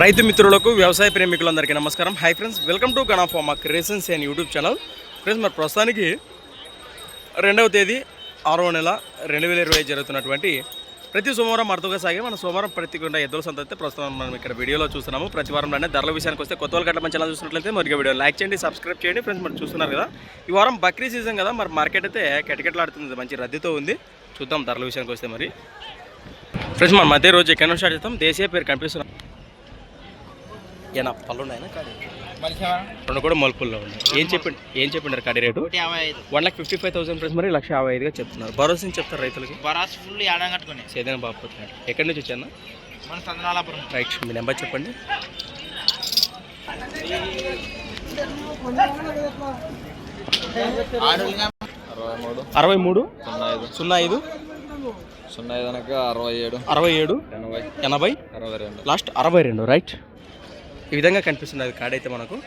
రైతు మిత్రులకు వ్యవసాయ ప్రేమికులందరికీ నమస్కారం. Hi friends welcome to గణాఫామా creations and YouTube channel friends మరి ప్రస్తుతానికి రెండవ తేదీ ఆరవ నెల రెండు వేల ఇరవై జరుగుతున్నటువంటి ప్రతి సోమవారం అర్థంగా సాగే మన సోమవారం ప్రతి గుండా ఎద్దుల సంత అయితే ప్రస్తుతం మనం ఇక్కడ వీడియోలో చూస్తున్నాము. ప్రతి వారంలోనే ధరల విషయానికి వస్తే కొత్త వాళ్ళు గట్ల మంచి చూసినట్లయితే మరి వీడియో లైక్ చేయండి సబ్స్క్రైబ్ చేయండి. ఫ్రెండ్స్ మనం చూస్తున్నారు కదా ఈ వారం బక్రీ సీజన్ కదా మరి మార్కెట్ అయితే కెటకెట్లాడుతుంది మంచి రద్దీతో ఉంది. చూద్దాం ధరల విషయానికి వస్తే మరి. ఫ్రెండ్స్ మన మధ్య రోజు ఎక్కడ నుంచి స్టార్ట్ చేస్తాం? దేశీయ పేరు కనిపిస్తున్నాం. ఏనా పళ్ళు ఉన్నాయనా కాడి? రెండు కూడా మలుపుల్లో ఉన్నాయి. ఏం చెప్పిండు ఏం చెప్పిండారు కాడి rate? One lakh fifty five thousand price మరి లక్ష యాభై ఐదుగా చెప్తున్నారు. భరోసా చెప్తారు రైతులకి? బరాస్ ఫుల్ ఏడం కట్టుకుని. సేదైనా బాగుపోతున్నాడు ఎక్కడి నుంచి వచ్చాను మన చంద్రనాలాపురం రైట్ మీ నెంబర్ చెప్పండి. అరవై మూడు. అరవై మూడు? సున్నా ఐదు. సున్నా ఐదు. సున్నా ఐదు అరవై ఏడు. అరవై ఏడు ఎనభై. ఎనభై. అరవై రెండు. లాస్ట్ అరవై రెండు రైట్. ఈ విధంగా కార్డ్ అయితే మనకు.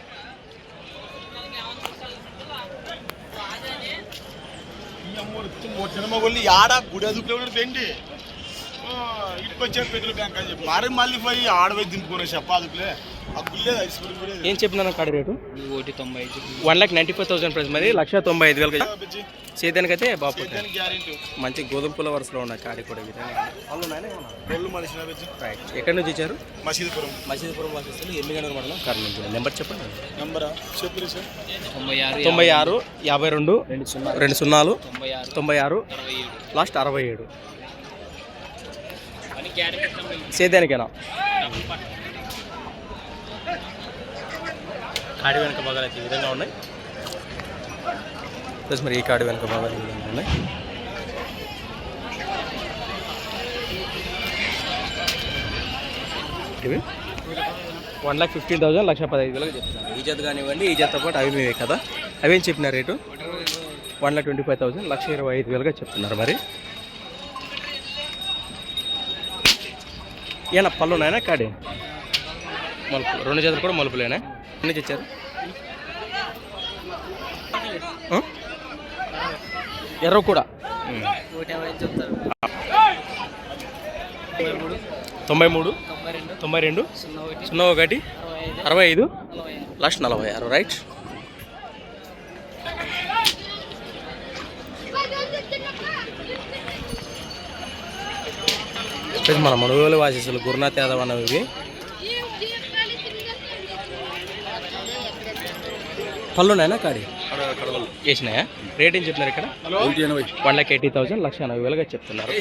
ఆడ గుడి అదుపులో పెండి ఇటుకు వచ్చే పెద్దలు బ్యాంక్ అని చెప్పి. మరి మళ్ళీ పోయి ఆడపోయి దింపుకునే చెప్ప అదుపులే. కూడా ఏం చెప్పినాను కార్డు రేటు? ఒకటి తొంభై ఐదు. One lakh ninety five thousand price. మరి లక్ష తొంభై ఐదు వేలు సేదానికి అయితే గ్యారెంటీ మంచి గోధుమ పూల వరుసలో ఉన్న కాడి కూడా రైట్ ఎక్కడి నుంచి ఇచ్చారు మసీదుపురం. మసీదుపురం వాసిస్తులు ఎన్ని గంటల మండలం కర్నూలు నెంబర్ చెప్పండి. నంబరా? చెప్పు సార్ తొంభై ఆరు తొంభై ఆరు యాభై రెండు రెండు సున్నా. రెండు సున్నాలు తొంభై ఆరు తొంభై ఆరు లాస్ట్ అరవై ఏడు. అని గ్యారెంటీ సేద్యానికేనా కాడి వెనుక భాగాలు అయితే ఈ విధంగా ఉన్నాయి. ప్లస్ మరి ఈ కాడి వెనుక భాగాలు ఈ విధంగా ఉన్నాయి. ఇవి? వన్ లాక్ ఫిఫ్టీన్ థౌసండ్ లక్ష పదహైదు వేలకు చెప్తున్నారు. ఈ జత కానివ్వండి ఈ జత పాటు అవి మేమే కదా? అవేం చెప్పిన rate? One lakh twenty five thousand లక్ష ఇరవై ఐదు వేలుగా చెప్తున్నారు మరి. ఏనా పళ్ళు ఉన్నాయనా కాడి? మలుపు రెండు జతలు కూడా మలుపులేనా? ఎన్ని తెచ్చారు? ఎర్ర కూడా. తొంభై మూడు తొంభై రెండు సున్నా ఒకటి అరవై ఐదు లాస్ట్ నలభై ఆరు రైట్? మన మనుగోలు వాసేసులు గురునాథ్ యాదవ్ అన్నవి ఇవి పళ్ళు ఉన్నాయనా కాడి? వేసినాయా రేట్ ఏం చెప్తున్నారు ఇక్కడ? వన్ లాక్ ఎయిటీ థౌసండ్ లక్ష ఎనభై వేలుగా చెప్తున్నారు.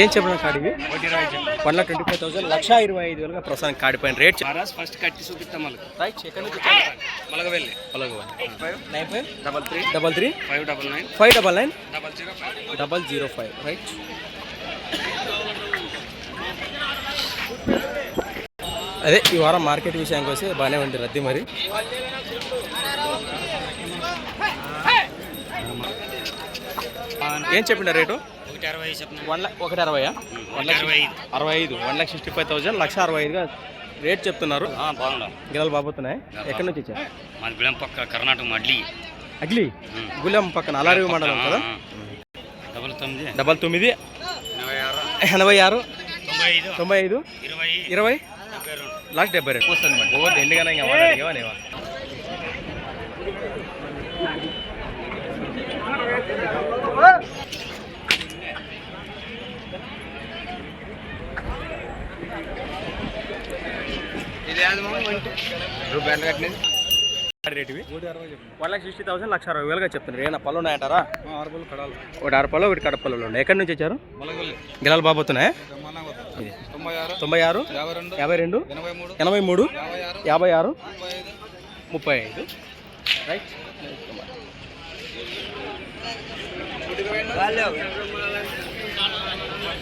ఏం చెప్పిన కాడివి one lakh twenty five thousand లక్ష ఇరవై ఐదు వేలుగా ప్రస్తుతానికి కాడిపోయిన రేట్ ఫస్ట్ కట్టి చూపిస్తాం రైట్ ఎక్కడి Malagavelli nine five? Double three. Double three? Five double nine. Five double nine? Double zero five. Double zero five. Right. అదే ఈ వారం మార్కెట్ విషయానికి వస్తే బాగానే ఉంది రద్దీ మరి. ఏం చెప్పిండ రేటు? వన్ లాక్ ఒకటి అరవై వన్ లాక్ అరవై ఐదు. One lakh sixty five thousand లక్ష అరవై ఐదుగా రేట్ చెప్తున్నారు. గిరాలు బాబోతున్నాయి. ఎక్కడి నుంచి మన గుళం పక్క కర్ణాటక మడ్లీ. అగ్లీ? గులెం పక్కన అలారి మండలం కదా? డబల్ తొమ్మిది. డబల్ తొమ్మిది. ఎనభై ఆరు. ఎనభై ఆరు. తొంభై ఐదు. తొంభై ఐదు. ఇరవై. ఇరవై? లాస్ట్ డెబ్బై రెండు. వస్తుంది మరి ఓ దండిగానే ఇంకా వన్ లాక్ సిక్స్టీ థౌసండ్ లక్ష అరవై వేలుగా చెప్తున్నారు. ఏమైనా పళ్ళు ఉన్నాయంటారా? ఒకటి ఆరు పళ్ళు ఒకటి కడప పళ్ళు ఉన్నాయి. ఎక్కడి నుంచి వచ్చారు? గిలాలు బాబోతున్నాయా. తొంభై ఆరు యాభై రెండు ఎనభై మూడు యాభై ఆరు ముప్పై ఐదు. రైట్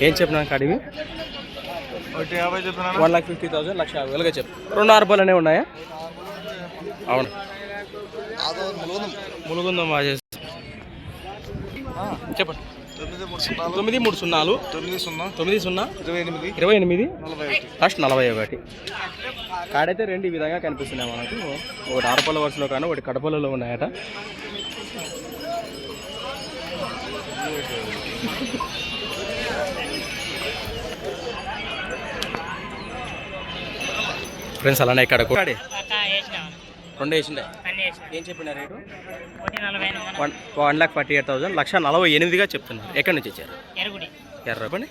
ఏం చెప్పినా? కాడివి వన్ లాక్ ఫిఫ్టీ థౌసండ్ లక్ష యాభై వేలుగా చెప్పు. రెండు ఆరు పళ్ళు అనేవి ఉన్నాయా? అవును. ములుగుందం. బాగా చెప్పండి. తొమ్మిది మూడు సున్నాలు. తొమ్మిది సున్నా. తొమ్మిది సున్నా. ఇరవై ఎనిమిది. ఇరవై ఎనిమిది. నలభై ఒకటి. లాస్ట్ నలభై ఒకటి. కాడైతే రెండు ఈ విధంగా కనిపిస్తున్నాయి మనకు. ఒకటి ఆరుపల్ల వరుసలో కానీ ఒకటి కడపలలో ఉన్నాయట. ఫ్రెండ్స్ అలానే ఇక్కడ కూడా రెండు వేసిండే. ఏం చెప్పిన rate? One one lakh forty eight thousand లక్ష నలభై ఎనిమిదిగా చెప్తున్నారు. ఎక్కడి నుంచి వచ్చారు? ఎరుగుడి ఎర్ర రూపాయి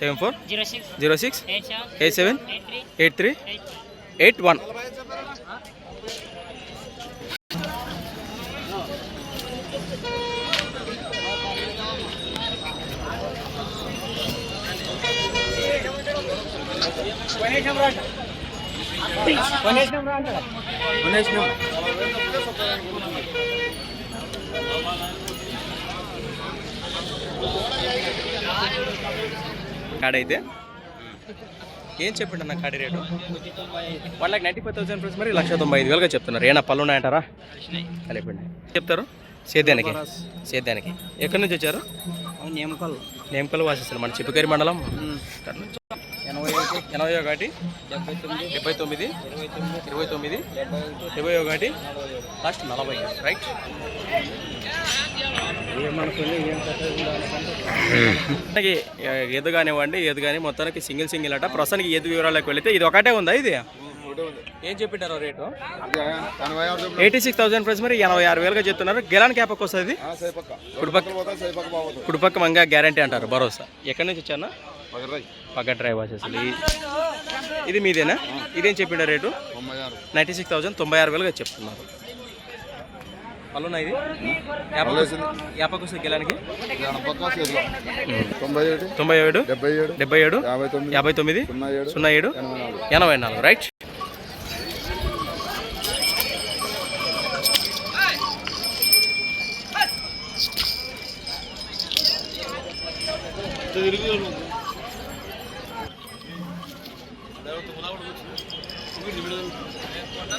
seven four. Zero six. Eight seven. Eight seven? Eight three. Eight three? Eight three. Eight one? కాడైతే? ఏం చెప్పండి అన్న కాడి rate? One lakh ninety five thousand rupees మరి లక్ష తొంభై ఐదు వేలుగా చెప్తున్నారు. ఏనా పళ్ళు ఉన్నాయంటారా? కలిపండి చెప్తారు? సేద్యానికి? సేద్యానికి. ఎక్కడి నుంచి వచ్చారు? నేమకల్. నేమకల్ వాసిస్తారు మన చిప్పకరి మండలం. ఎనభై ఒకటి డెబ్బై తొమ్మిది ఇరవై తొమ్మిది ఇరవై ఒకటి లాస్ట్ నలభై రైట్? మనకి ఏది కానివ్వండి ఏది కానీ మొత్తానికి సింగిల్ సింగిల్ అట. ప్రస్తుతానికి ఏది వివరాలకు వెళితే ఇది ఒకటే ఉందా ఇది? ఏం చెప్పినారు rate? Eighty six thousand price మరి ఎనభై ఆరు వేలుగా చెప్తున్నారు. గెలాన్ క్యాపక్ వస్తుంది కుడిపక్క కుడిపక్క మంగా గ్యారంటీ అంటారు భరోసా. ఎక్కడి నుంచి వచ్చానా పక్క డ్రైవ్ అసలు ఇది మీదేనా? ఇదేం చెప్పిండ రేటు? నైంటీ సిక్స్ థౌసండ్ తొంభై ఆరు వేలుగా చెప్తున్నారు. ఇది? గెలానికి? తొంభై ఏడు. తొంభై ఏడు? డెబ్బై ఏడు. డెబ్బై ఏడు? యాభై తొమ్మిది. యాభై తొమ్మిది? సున్నా ఏడు. ఎనభై నాలుగు రైట్.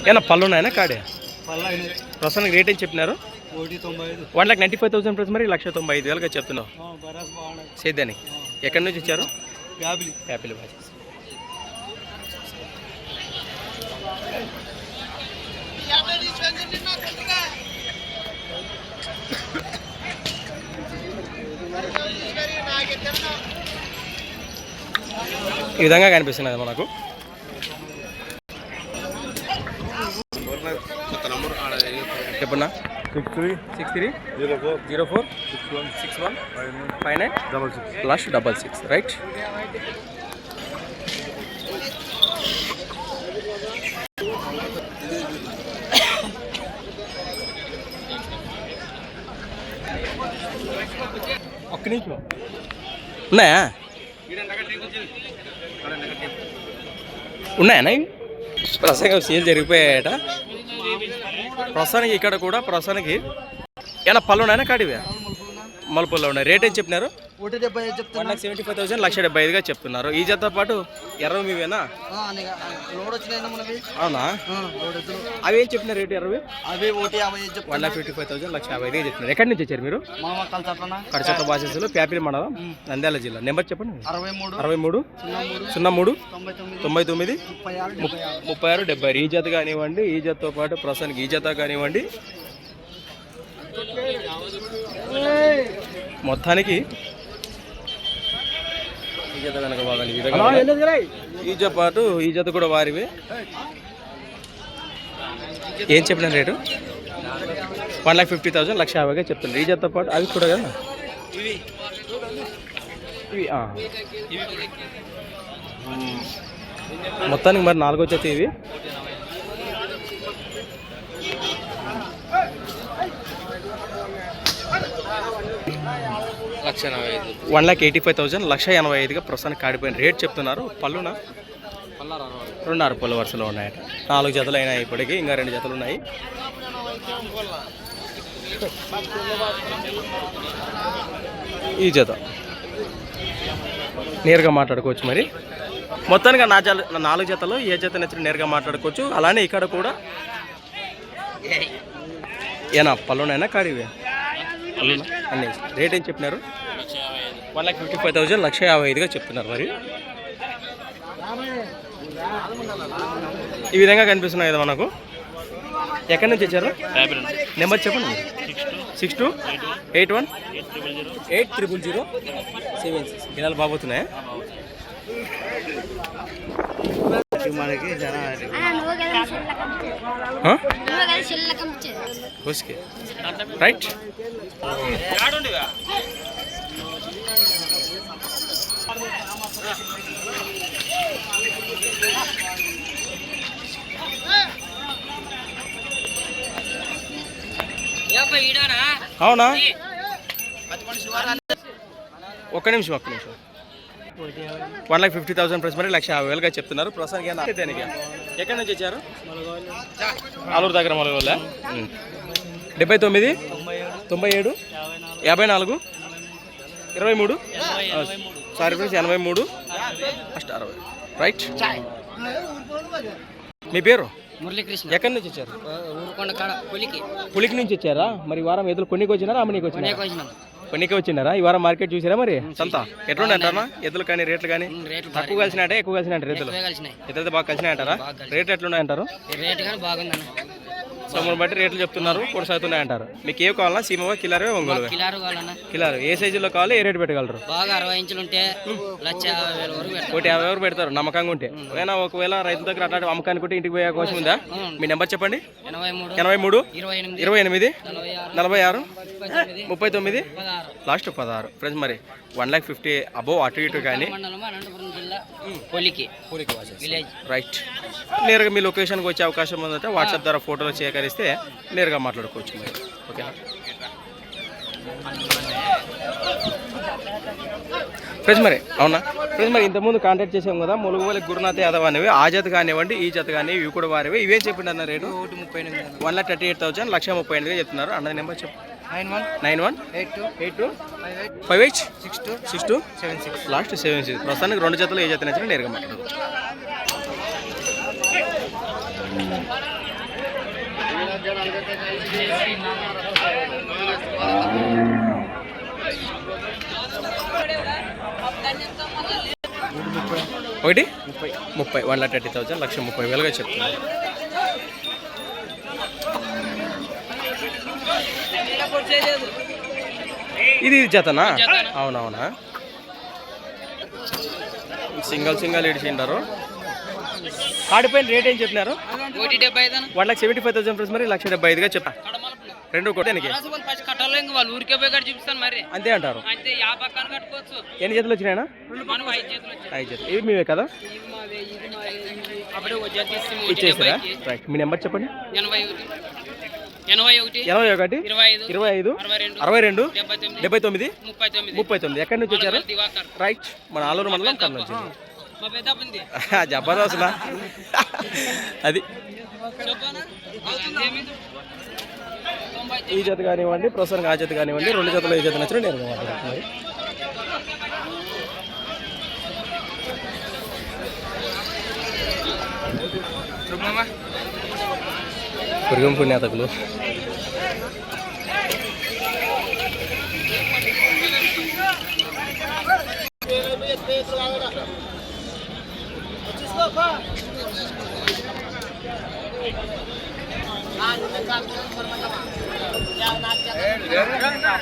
ఏనా పళ్ళు ఉన్నాయనా కాడే? ప్రస్తుతానికి రేట్ ఏం చెప్పినారు? One lakh ninety five thousand price మరి లక్ష తొంభై ఐదు వేలుగా చెప్తున్నావు. సేద్యానికి. ఎక్కడి నుంచి యాపిల్. బాజెస్ ఈ విధంగా కనిపిస్తున్నది మనకు. చెప్పన్నా six three six three zero four zero four six one six one five nine five nine double six last double six right ఒక్క నిమిషం. ఉన్నాయా? ఉన్నాయా? ఇవి? ప్రస్తుతంగా సేల్ జరిగిపోయాయట. ప్రస్తుతానికి ఇక్కడ కూడా ప్రస్తుతానికి ఏమైనా పళ్ళు ఉన్నాయా కాడివే? మలుపుల్లో ఉన్నాయి. రేట్ ఏం చెప్పినారు? ఒకటి డెబ్బై ఐదు చెప్తాను one lakh seventy five thousand లక్ష డెబ్బై ఐదుగా చెప్తున్నారు. ఈ జతతో పాటు ఎర్రవి మీవేనా లోడ్ వచ్చినాయి మనవి అవునా? లోడ్ ఎద్దులు అవి ఏం చెప్పిన రేటు ఎర్రవి అవి ఒకటి యాభై ఐదు వన్ చెప్తాను లాక్ ఫిఫ్టీ ఫైవ్ థౌసండ్ లక్ష యాభై ఐదుగా చెప్తున్నారు? ఎక్కడి నుంచి వచ్చారు మీరు? మామ కలచట్లనా కడచట్ల బాసెస్లో ప్యాపిల్ మండలం నంద్యాల జిల్లా. నెంబర్ చెప్పండి. అరవై మూడు అరవై మూడు సున్నా మూడు సున్నా మూడు తొంభై తొమ్మిది తొంభై తొమ్మిది ముప్పై ఆరు డెబ్బై ఆరు. ముప్పై ఆరు డెబ్బై ఆరు. ఈ జత కానివ్వండి ఈ జతతో పాటు ప్రస్తుతానికి ఈ జత కానివ్వండి. మొత్తానికి ఈ జత కనుక బాగా ఈ విధంగా ఉన్నాయి. ఈ జత పాటు ఈ జత కూడా వారివే. ఏం చెప్పిన rate? One lakh fifty thousand లక్ష యాభైగా చెప్తున్నారు. ఈ పాటు అవి కూడా కదా? ఇవి. మొత్తానికి మరి నాలుగో జత ఇవి. లక్ష ఎనభై ఐదు one lakh eighty five thousand లక్ష ఎనభై ఐదుగా ప్రస్తుతానికి కాడిపోయిన రేట్ చెప్తున్నారు. పళ్ళున? రెండున్నర పళ్ళు వరుసలో ఉన్నాయట. నాలుగు జతలు అయినాయి ఇప్పటికి ఇంకా రెండు జతలు ఉన్నాయి. ఈ జత. నేరుగా మాట్లాడుకోవచ్చు మరి. మొత్తానికి నా జల నా నాలుగు జతలు ఏ జత నచ్చిన నేరుగా మాట్లాడుకోవచ్చు. అలానే ఇక్కడ కూడా ఏనా పళ్ళునైనా కాడివే? అన్నీ. రేట్ ఏం చెప్పినారు? One lakh fifty five thousand లక్ష యాభై ఐదుగా చెప్తున్నారు మరి. ఈ విధంగా కనిపిస్తున్నాయి కదా మనకు. ఎక్కడి నుంచి వచ్చారు? నెంబర్ చెప్పండి six two eight one eight triple zero seven six. గిలాలు బాగుతున్నాయా మనకి జన నువ్వు కదా చెల్లకం నువ్వు కదా చెల్లకం ఇచ్చేది ఓకే రైట్ అవునా? ఒక్క నిమిషం ఒక్క నిమిషం. One lakh fifty thousand plus మరి లక్ష యాభై వేలుగా చెప్తున్నారు. ప్రస్తుతానికి దేనికి? ఎక్కడి నుంచి వచ్చారు? ఆలూరు దగ్గర మొలగోళ్ళ డెబ్బై తొమ్మిది? తొంభై ఏడు? యాభై నాలుగు? ఇరవై మూడు? సారీ ఫ్రెండ్స్ ఎనభై మూడు? ఫస్ట్ అరవై. రైట్ మీ పేరు? మురళీకృష్ణ. ఎక్కడి నుంచి వచ్చారు? ఊరుకొండ కాడ పులికి. పులికి నుంచి వచ్చారా? మరి ఈ వారం ఎదురు కొన్నికి వచ్చినారా అమ్మనికి వచ్చినారా? వచ్చినాం. కొన్నికి వచ్చినారా? ఈ వారం మార్కెట్ చూసారా మరి? సంత? ఎట్లుండే అంటారా ఎద్దులు కానీ రేట్లు కానీ? తక్కువ కలిసినట్టే ఎక్కువ కలిసినట్టు రేట్లు? ఎద్దులతో బాగా కలిసినాయి. అంటారా రేట్లు ఎట్లున్నాయి అంటారు ఈ రేటు కానీ బాగుందన్న. సొమ్మును బట్టి రేట్లు చెప్తున్నారు కొనసాగుతున్నాయి అంటారు. మీకు ఏ కావాలన్నా సీమవా కిలారే ఒంగోలు కిలారు కావాలన్న. కిలారు ఏ సైజులో కావాలి ఏ రేటు పెట్టగలరు? బాగా అరవై ఇంచులు ఉంటే లక్ష యాభై వేల వరకు పెడతాం ఒకటి యాభై ఎవరు పెడతారు నమ్మకంగా ఉంటే. ఒకవేళ ఒకవేళ రైతు దగ్గర అట్లాంటి అమ్మకానికి ఉంటే ఇంటికి పోయే అవకాశం ఉందా? మీ నెంబర్ చెప్పండి. ఎనభై మూడు ఎనభై మూడు ఇరవై ఎనిమిది నలభై ఆరు ముప్పై తొమ్మిది. లాస్ట్ పదహారు. ఫ్రెండ్స్ మరి వన్ ల్యాక్ ఫిఫ్టీ అబోవ్ అటు ఇటు కానీ. మండలం అనంతపురం జిల్లా పొలికి. విలేజ్. రైట్ నేరుగా మీ లొకేషన్కి వచ్చే అవకాశం ఉందంటే వాట్సాప్ ద్వారా ఫోటోలు సేకరిస్తే నేరుగా మాట్లాడుకోవచ్చు మరి. ఓకేనా? ఫ్రెండ్స్ మరి అవునా? ఫ్రెండ్స్ మరి ఇంతకుముందు కాంటాక్ట్ చేసాం కదా ములుగువలి గురునాథ్ యాదవ్ అనేవి ఆ జత కానివ్వండి ఈ జత కానీ ఇవి కూడా వారివి. ఇవేం చెప్పిండు అన్న రేటు? ఒకటి ముప్పై ఎనిమిది one lakh thirty eight thousand లక్ష ముప్పై ఎనిమిదిగా చెప్తున్నారు. అన్నది నెంబర్ చెప్పు. Nine one nine one eight two eight two five eight six two six two seven six last seven six ప్రస్తుతానికి రెండు జతలు ఏ జత నచ్చినా నేరుగా ఒకటి? ముప్పై. ముప్పై వన్ లాక్ థర్టీ థౌసండ్ లక్ష ముప్పై వేలుగా చెప్తున్నారు ఇది జతనా? అవునవునా? సింగల్ సింగల్ ఇడిచిండారు కాడిపోయిన రేట్ ఏం చెప్పినారు? One lakh seventy five thousand plus మరి లక్ష డెబ్బై ఐదుగా చెప్పా. రెండు మరి. అంతే అంటారు. ఎన్ని వచ్చినాయనా? ఐదు చేతులు ఇవి మీవే కదా? డెబ్బైకి. రైట్ మీ నెంబర్ చెప్పండి. ఎనభై ఒకటి ఇరవై ఐదు అరవై రెండు డెబ్బై తొమ్మిది ముప్పై తొమ్మిది. ఎక్కడి నుంచి వచ్చారు? రైట్ మన ఆలూరు మండలం కర్నూలు మా పెద్ద ఉంది జబర్దస్త్ అది. ఈ జత కానివ్వండి ప్రస్తుతానికి ఆ జత కానివ్వండి రెండు జతలు ఏ జత నచ్చిన నేరుగా మాట్లాడుతున్నారు పురుగం పుణ్యాతకులు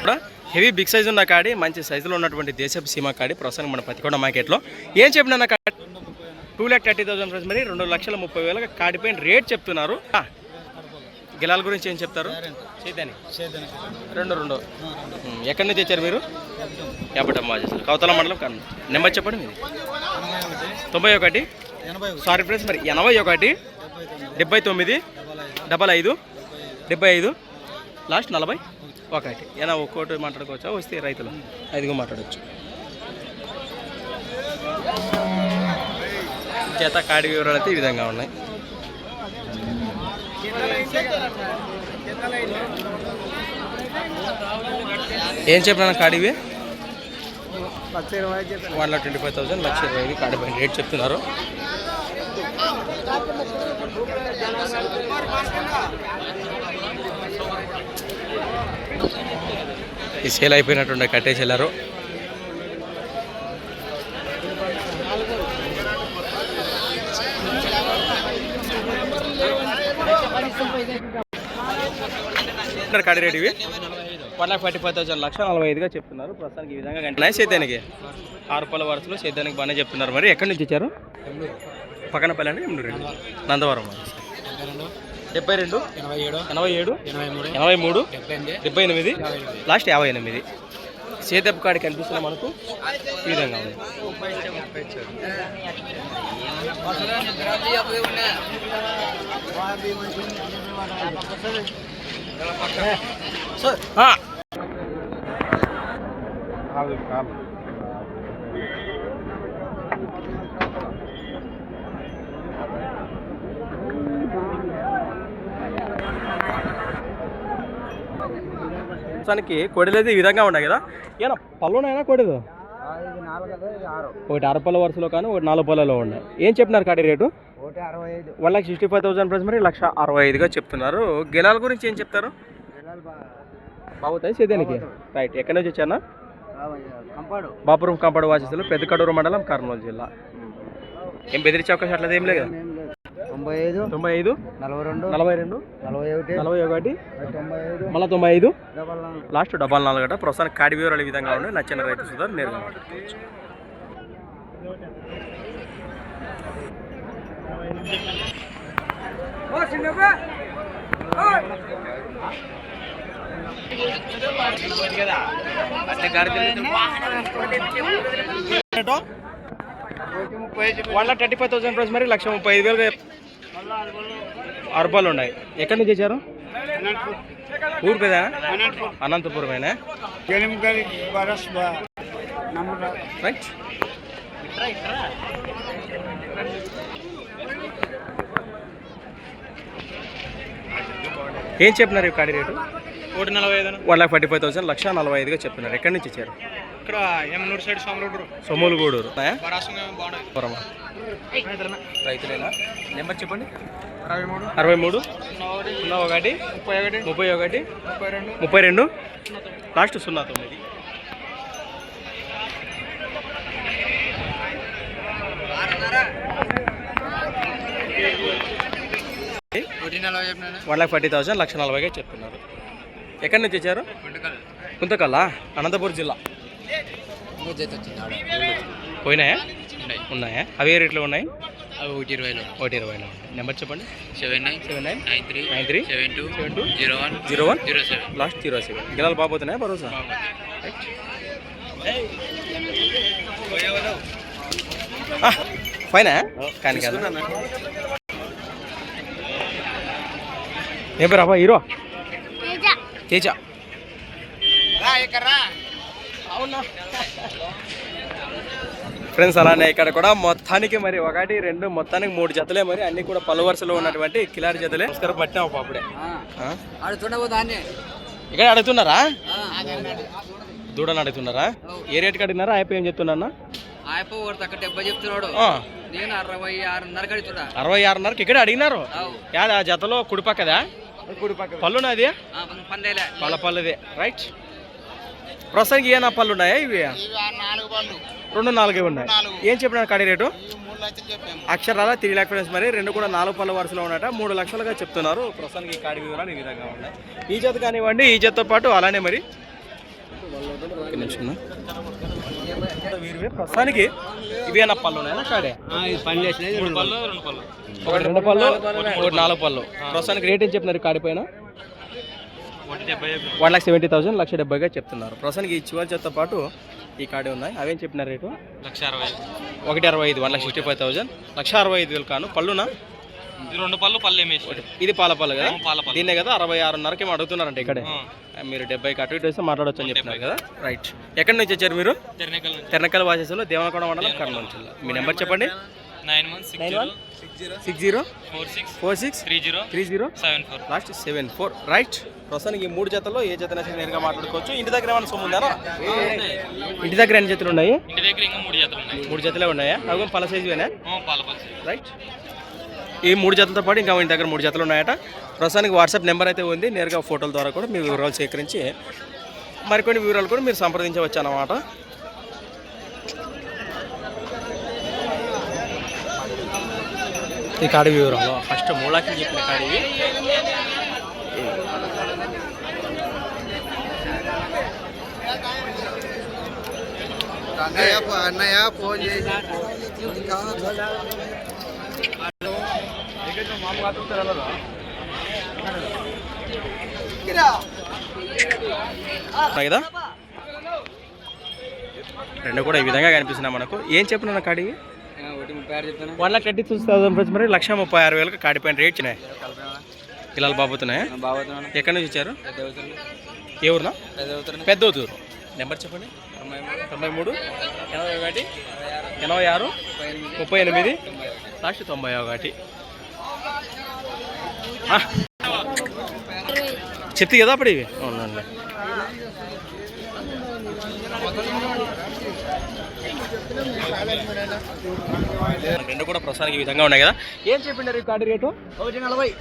కూడా హెవీ బిగ్ సైజ్ ఉన్న కాడి మంచి సైజులో ఉన్నటువంటి దేశపు సీమ కాడి ప్రసంగం మన పతికొండ మార్కెట్లో. ఏం చెప్పిన two lakh thirty thousand price మరి రెండు లక్షల ముప్పై వేలకు కాడిపోయిన రేట్ చెప్తున్నారు. గిలాల గురించి ఏం చెప్తారు? చేద్దాని రెండు రెండు. ఎక్కడి నుంచి వచ్చారు మీరు? యాపటమ్మ చేస్తారు కౌతల మండలం కన్ను నెంబర్ చెప్పండి మీది. తొంభై ఒకటి. సారీ ఫ్రెండ్స్ మరి ఎనభై ఒకటి డెబ్బై తొమ్మిది డబల్ ఐదు డెబ్బై ఐదు. లాస్ట్ నలభై. ఒకటి. ఏనా ఒక్కోటి మాట్లాడుకోవచ్చా? వస్తే రైతులు. ఐదుగు మాట్లాడవచ్చు చేత కాడి వివరాలు అయితే ఈ విధంగా ఉన్నాయి. ఏం చెప్పినా కాడివి one lakh twenty five thousand లక్ష ఇరవై ఐదు కాడి పైన రేట్ చెప్తున్నారు. ఈ సేల్ అయిపోయినట్టుండే కట్టేసి వెళ్ళారు. చెప్తున్నారు కాడి రేట్ ఇవి? One lakh forty five thousand లక్ష నలభై ఐదుగా చెప్తున్నారు. ప్రస్తుతానికి ఈ విధంగా గంటనే సేద్యానికి ఆరు పళ్ళ వరుసలో సేద్యానికి బాగానే చెప్తున్నారు. మరి ఎక్కడి నుంచి ఇచ్చారు పక్కన పల్లె అండి ఎమ్నూరు రెండు. నందవరం డెబ్బై రెండు ఎనభై ఏడు ఎనభై ఏడు ఎనభై మూడు డెబ్బై ఎనిమిది ఎనిమిది లాస్ట్ యాభై ఎనిమిది. సేదపు కాడి కనిపిస్తున్నా మనకు ఈ విధంగా ఉంది. ప్రస్తుతానికి కొడిలేదు ఈ విధంగా ఉన్నాయి కదా. ఏనా పళ్ళునైనా కొడేదు ఒకటి అరపల్ల వరుసలో కానీ ఒకటి నాలుగు పళ్ళలో ఉన్నాయి. ఏం చెప్పినారు కాడి rate? One lakh sixty five thousand price మరి లక్ష అరవై ఐదుగా చెప్తున్నారు. గెలాల గురించి ఏం చెప్తారు? బాగుతాయి సేదానికి రైట్. ఎక్కడి నుంచి వచ్చానా బాపురం కాంపాడు వాచేసులు పెద్ద కడూరు మండలం కర్నూలు జిల్లా. ఏం బెదిరించే అవకాశం అట్లా ఏం లేదు తొంభై ఐదు తొంభై ఐదు నలభై రెండు నలభై రెండు నలభై ఒకటి నలభై ఒకటి తొంభై ఐదు మళ్ళీ తొంభై ఐదు. లాస్ట్ డబల్ నాలుగు గంట ప్రస్తుతానికి కాడి వివరాలు ఈ విధంగా ఉన్నాయి. నచ్చిన రైతు సుధార్ నేరుగా one thirty five thousand price మరి లక్ష ముప్పై ఐదు వేలు అరబాలు ఉన్నాయి. ఎక్కడి నుంచి వచ్చారు ఊరు పేదా అనంతపురమేనా? రైట్ ఏం చెప్పినారు ఈ కాడి రేటు? ఒకటి నలభై ఐదు one lakh forty five thousand లక్ష నలభై ఐదుగా చెప్తున్నారు ఎక్కడి నుంచి ఇచ్చారు ఇక్కడ ఎమ్నూరు సైడ్ సోమరోడ్డు సొమ్ములు గూడూరు బరాసంగా బాగున్నాయి. పురమా రైతులేనా? నెంబర్ చెప్పండి. అరవై మూడు. అరవై మూడు. ఒకటి. సున్నా ఒకటి. ముప్పై ఒకటి. ముప్పై ఒకటి. ముప్పై రెండు. ముప్పై రెండు. లాస్ట్ సున్నా తొమ్మిది ఒకటి నలభై చెప్పినాను వన్ లాక్ ఫార్టీ థౌసండ్ లక్ష నలభైగా చెప్తున్నారు. ఎక్కడి నుంచి వచ్చారు? గుంతకల్లా అనంతపురం జిల్లా. పోయినాయా? ఉన్నాయా? అవి ఏ రేట్లో ఉన్నాయి? అవి ఒకటి ఇరవైలో. ఒకటి ఇరవైలో నెంబర్ చెప్పండి. Seven nine seven nine nine three nine three seven two seven two zero one zero one zero seven. Last zero seven. గిలాలు బాబోతున్నాయా భరోసా? ఫైనా? కానీ కదా ఏం పేరు అబ్బా? హీరో? తేజ. తేజ. అవునా? ఫ్రెండ్స్ అలానే ఇక్కడ కూడా మొత్తానికి మరి ఒకటి రెండు మొత్తానికి మూడు జతలే మరి. అన్ని కూడా పలు వరుసలో ఉన్నటువంటి కిలారి జతలే. నమస్కారం పట్టినావు పాపుడే ఇక్కడ అడుగుతున్నారా? దూడని అడుగుతున్నారా? ఏ రేట్కి అడిగినారా అయిపోయి ఏం చెప్తున్నా అరవై ఆరున్నరకు అడుగుతున్నా. అరవై ఆరున్నరకి ఇక్కడ అడిగినారు? యాదా జతలో కుడిపక్కదా కుడి పక్క పళ్ళున్నది పళ్ళ పళ్ళదే. రైట్. ప్రస్తుతానికి ఏ నా పళ్ళు ఉన్నాయా ఇవి? రెండు నాలుగే ఉన్నాయి. ఏం చెప్పినారు కాడి రేటు? అక్షరాల త్రీ ల్యాక్ ఫ్రెండ్స్ మరి రెండు కూడా నాలుగు పళ్ళ వరుసలో ఉన్నట. మూడు లక్షలుగా చెప్తున్నారు. ప్రస్తుతానికి ఈ కాడి వివరాలు ఈ విధంగా ఉన్నాయి. ఈ జత కానివ్వండి ఈ జతతో పాటు అలానే మరి. ప్రస్తుతానికి ఇవి అన్న పళ్ళు ఉన్నాయా కాడే పని చేసినది మూడు పళ్ళు రెండు పళ్ళు. ఒకటి రెండు పళ్ళు ఒకటి నాలుగు పళ్ళు. ప్రస్తుతానికి రేట్ ఏం చెప్తున్నారు ఈ కాడి పైన? ఒకటి డెబ్బై చెప్పిన వన్ లాక్ సెవెంటీ థౌసండ్ లక్ష డెబ్బైగా చెప్తున్నారు. ప్రస్తుతానికి ఈ చివరి జతతో పాటు ఈ కాడి ఉన్నాయి. అవేం చెప్పినారు రేటు? లక్ష అరవై ఒకటి అరవై ఐదు one lakh sixty five thousand. లక్ష అరవై ఐదు వేలు కాను. పళ్ళునా? రెండు పళ్ళు పళ్ళు ఏమేసి ఇది పాల పళ్ళు కదా. దీన్నే కదా అరవై ఆరున్నరకి ఏమో అడుగుతున్నారంట ఇక్కడే. మీరు డెబ్బైకి అటు ఇటు వేస్తే మాట్లాడొచ్చు అని చెప్తున్నారు కదా? రైట్ ఎక్కడి నుంచి వచ్చారు మీరు? తెరనకల్ వాసేసులో దేవనకొండ మండలం కర్నూలు జిల్లా. మీ నెంబర్ చెప్పండి. Nine one six nine zero. One six zero four six. Four six three zero. Three zero seven four. Last seven four right ప్రస్తుతానికి ఈ మూడు జతల్లో ఏ జత నచ్చిన నేరుగా మాట్లాడుకోవచ్చు. ఇంటి దగ్గర ఏమైనా సొమ్ము ఉందా? ఇంటి దగ్గర ఎన్ని జతలు ఉన్నాయి? ఇంటి దగ్గర ఇంకా మూడు జతలు ఉన్నాయి. మూడు జతలే ఉన్నాయా? అవి పల సైజువేనా రైట్ ఈ మూడు జతలతో పాటు ఇంకా ఇంటి దగ్గర మూడు జతలు ఉన్నాయట ప్రస్తుతానికి వాట్సాప్ నెంబర్ అయితే ఉంది నేరుగా ఫోటోల ద్వారా కూడా మీ వివరాలు సేకరించి మరికొన్ని వివరాలు కూడా మీరు సంప్రదించవచ్చు అన్నమాట ఈ కాడి వివరాలు ఫస్ట్ మూలాకి చెప్పిన కాడి అన్నయ్య అన్నయ్య ఫోన్ చేసి కదా రెండు కూడా ఈ విధంగా కనిపిస్తున్నాయి మనకు. ఏం చెప్పిన చెప్తాను one lakh thirty two thousand rupees మరి లక్ష ముప్పై ఆరు వేలకు కాడిపోయిన రేట్ చిన్నాయి. పిల్లలు బాబుతున్నాయి? ఎక్కడి నుంచి అవుతుంది ఏ ఊరునా? పెద్ద ఊరు నెంబర్ చెప్పండి. తొంభై మూడు. ఎనభై ఒకటి. ఎనభై ఆరు. ముప్పై ఎనిమిది. లాస్ట్ తొంభై ఒకటి. చెప్తే కదా అప్పుడు ఇవి? అవునండి. రెండు కూడా ప్రస్తుతానికి ఈ విధంగా ఉన్నాయి కదా. ఏం చెప్పిండారు ఈ card rate?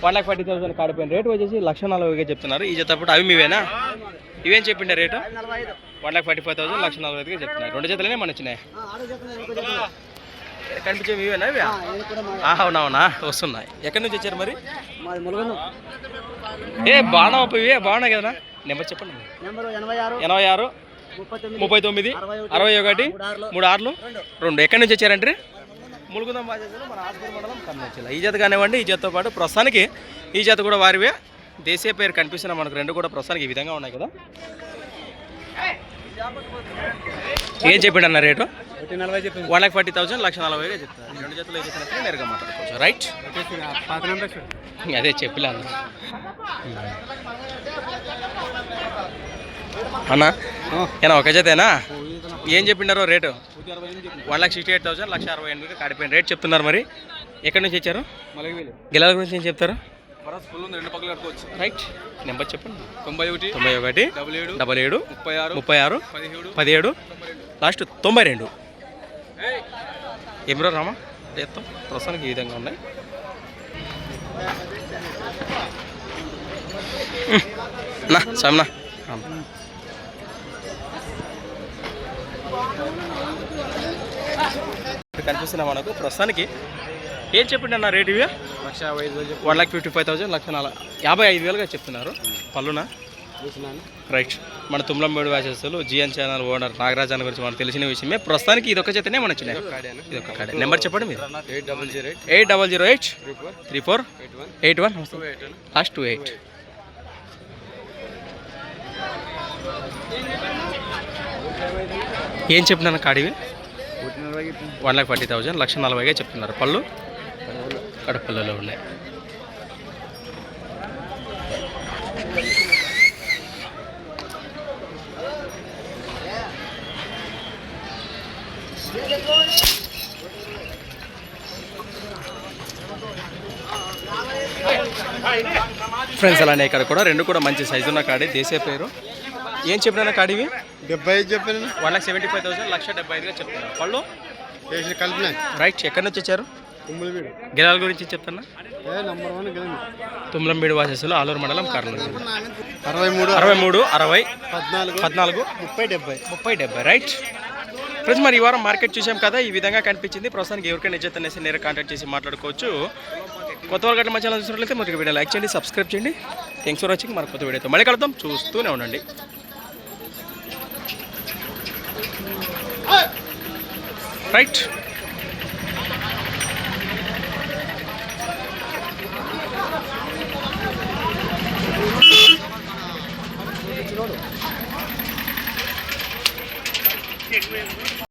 One lock forty thousand కాడిపోయిన రేటు వచ్చేసి లక్ష నలభైగా చెప్తున్నారు. ఈ చెత్తప్పుడు అవి మీవేనా? ఇవేం చెప్పిండే rate? One lakh forty five thousand లక్ష నలభై ఐదుగా చెప్తున్నారు. రెండు జతలనే మన వచ్చినాయి కనిపించే మీవేనా ఇవి? ఆహా, అవునవునా వస్తున్నాయి. ఎక్కడి నుంచి వచ్చారు మరి? ఏ బాగున్నా ఇవే బాగున్నాయి కదా నెంబర్ చెప్పండి ఎనభై ఆరు ముప్పై తొమ్మిది అరవై ఒకటి మూడు ఆరులు. రెండు. ఎక్కడి నుంచి వచ్చారంటే ములుగుందం బాధ్యతలు మన ఆస్పత్రి మండలం కర్నూలు జిల్లా. ఈ జత కానివ్వండి ఈ జతతో పాటు ప్రస్తుతానికి ఈ జత కూడా వారివే. దేశీయ పేరు కనిపిస్తున్న మనకు రెండు కూడా ప్రస్తుతానికి ఈ విధంగా ఉన్నాయి కదా. ఏం చెప్పండి అన్న rate? One lakh forty thousand లక్ష నలభైగా చెప్తారు. రెండు జతలు చెప్పినట్టు నేరుగా మాట్లాడుకోవచ్చు. రైట్ అదే చెప్పలే అన్న. అన్న ఏనా ఒక జతేనా? ఏం చెప్పిండారో rate? One lakh sixty eight thousand లక్ష అరవై ఎనిమిది కాడిపోయిన రేట్ చెప్తున్నారు మరి. ఎక్కడి నుంచి మలగివేలు. గిలాల గురించి ఏం చెప్తారు? రైట్ నెంబర్ చెప్పండి. తొంభై ఒకటి తొంభై ఒకటి డబుల్ ఏడు డబల్ ఏడు ముప్పై ఆరు ముప్పై ఆరు పదిహేడు పదిహేడు లాస్ట్ తొంభై రెండు. ఏమిరో రామా? ఎత్తాం. ప్రస్తుతానికి ఈ విధంగా ఉన్నాయి. నా సామ్నా. ఇక్కడ కనిపిస్తున్నా మనకు. ప్రస్తుతానికి ఏం చెప్పండి అన్న రేట్ ఇవి? లక్ష యాభై ఐదు వేలు one lakh fifty five thousand లక్ష నల యాభై ఐదు వేలుగా చెప్తున్నారు. పళ్ళునా? రైట్ మన తుమ్లంబేడు వ్యాసస్తులు జిఎన్ ఛానల్ ఓనర్ నాగరాజ్ అన్న గురించి మనకు తెలిసిన విషయమే. ప్రస్తుతానికి ఇది ఒక చేతనే మన వచ్చినాయి ఇది ఒక కాడే. నెంబర్ చెప్పండి మీరు. Eight double zero eight. Eight double zero eight three four. Eight one. Last two eight. ఏం చెప్పినాను కాడివి? వన్ లాక్ ఫార్టీ థౌజండ్ లక్ష నలభైగా చెప్తున్నారు. పళ్ళు. కడపల్లలో ఉన్నాయి. ఫ్రెండ్స్ అలానే ఇక్కడ కూడా రెండు కూడా మంచి సైజు ఉన్న కాడి దేశీయ పేరు. ఏం చెప్పినా కాడివి డెబ్బై ఐదు చెప్పాను one lakh seventy five thousand లక్ష డెబ్బై ఐదుగా చెప్తున్నారు. పళ్ళు? వేసి కలిపిన. రైట్ ఎక్కడి నుంచి వచ్చారు? గిరాల గురించి చెప్తున్నా. తుమ్లంబీడు వాసస్సులు ఆలూరు మండలం కర్నూలు. అరవై మూడు అరవై మూడు అరవై పద్నాలుగు పద్నాలుగు ముప్పై డెబ్బై. ముప్పై డెబ్బై రైట్ ఫ్రెండ్స్ మరి ఈ వారం మార్కెట్ చూసాం కదా ఈ విధంగా కనిపించింది. ప్రస్తుతానికి ఎవరికైనా నిజత అనేసి నేరుగా కాంటాక్ట్ చేసి మాట్లాడుకోవచ్చు. కొత్త వాళ్ళ గట్ల మధ్యలో చూసినట్లయితే మరి వీడియో లైక్ చేయండి సబ్స్క్రైబ్ చేయండి. థ్యాంక్స్ ఫర్ వాచింగ్ మరి కొత్త వీడియోతో మళ్ళీ కలుద్దాం. చూస్తూనే ఉండండి. రైట్